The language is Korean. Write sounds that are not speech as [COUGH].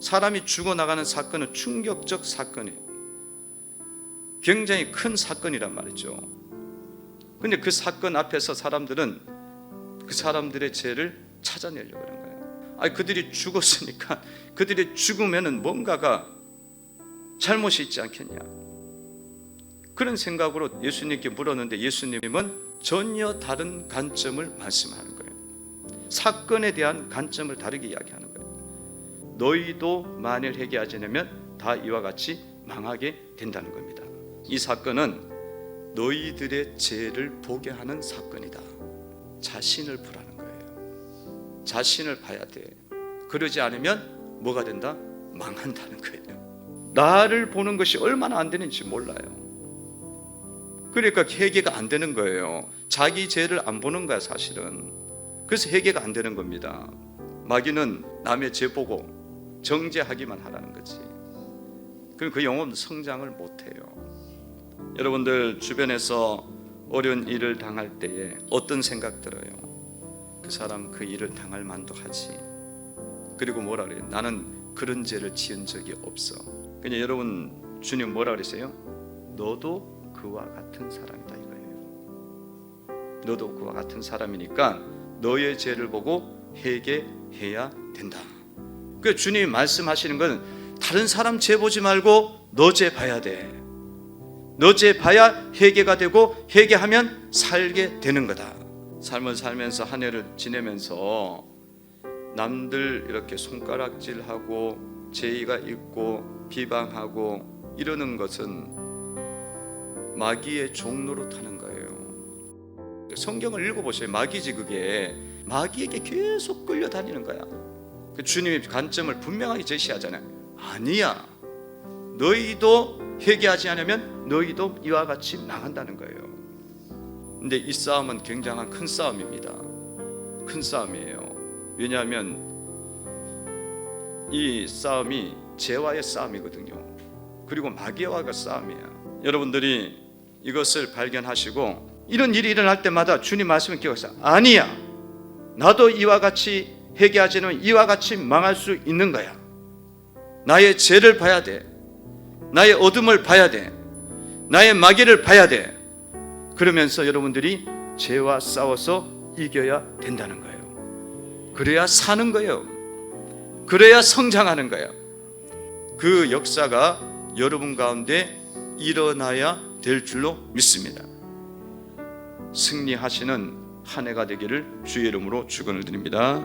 사람이 죽어나가는 사건은 충격적 사건이에요. 굉장히 큰 사건이란 말이죠. 근데 그 사건 앞에서 사람들은 그 사람들의 죄를 찾아내려고 하는 거예요. 아니 그들이 죽었으니까 [LAUGHS] 그들이 죽으면은 뭔가가 잘못이 있지 않겠냐. 그런 생각으로 예수님께 물었는데 예수님은 전혀 다른 관점을 말씀하는 거예요. 사건에 대한 관점을 다르게 이야기하는 거예요. 너희도 만일 회개하지 않으면 다 이와 같이 망하게 된다는 겁니다. 이 사건은 너희들의 죄를 보게 하는 사건이다. 자신을 보라는 거예요. 자신을 봐야 돼. 그러지 않으면 뭐가 된다? 망한다는 거예요. 나를 보는 것이 얼마나 안 되는지 몰라요. 그러니까 회개가 안 되는 거예요. 자기 죄를 안 보는 거야, 사실은. 그래서 회개가 안 되는 겁니다. 마귀는 남의 죄 보고 정죄하기만 하라는 거지. 그럼 그 영혼 성장을 못 해요. 여러분들 주변에서 어려운 일을 당할 때에 어떤 생각 들어요? 그 사람 그 일을 당할 만도 하지. 그리고 뭐라 그래요? 나는 그런 죄를 지은 적이 없어. 그냥 여러분 주님 뭐라 그랬어요? 너도 그와 같은 사람이다 이거예요. 너도 그와 같은 사람이니까 너의 죄를 보고 회개해야 된다. 그 주님이 말씀하시는 건 다른 사람 죄 보지 말고 너 죄 봐야 돼. 너 죄 봐야 회개가 되고 회개하면 살게 되는 거다. 삶을 살면서 한 해를 지내면서 남들 이렇게 손가락질하고 죄의가 있고 비방하고 이러는 것은 마귀의 종로로 타는 거예요. 성경을 읽어보세요. 마귀지 그게 마귀에게 계속 끌려다니는 거야. 그 주님의 관점을 분명하게 제시하잖아요. 아니야. 너희도 회개하지 않으면 너희도 이와 같이 망한다는 거예요. 근데 이 싸움은 굉장한 큰 싸움입니다. 큰 싸움이에요. 왜냐하면 이 싸움이 죄와의 싸움이거든요. 그리고 마귀와의 싸움이야. 여러분들이 이것을 발견하시고 이런 일이 일어날 때마다 주님 말씀을 기억하세요. 아니야. 나도 이와 같이 회개하지 않으면 이와 같이 망할 수 있는 거야. 나의 죄를 봐야 돼. 나의 어둠을 봐야 돼. 나의 마귀를 봐야 돼. 그러면서 여러분들이 죄와 싸워서 이겨야 된다는 거예요. 그래야 사는 거예요. 그래야 성장하는 거예요. 그 역사가 여러분 가운데 일어나야 될 줄로 믿습니다. 승리하시는 한 해가 되기를 주의 이름으로 축원을 드립니다.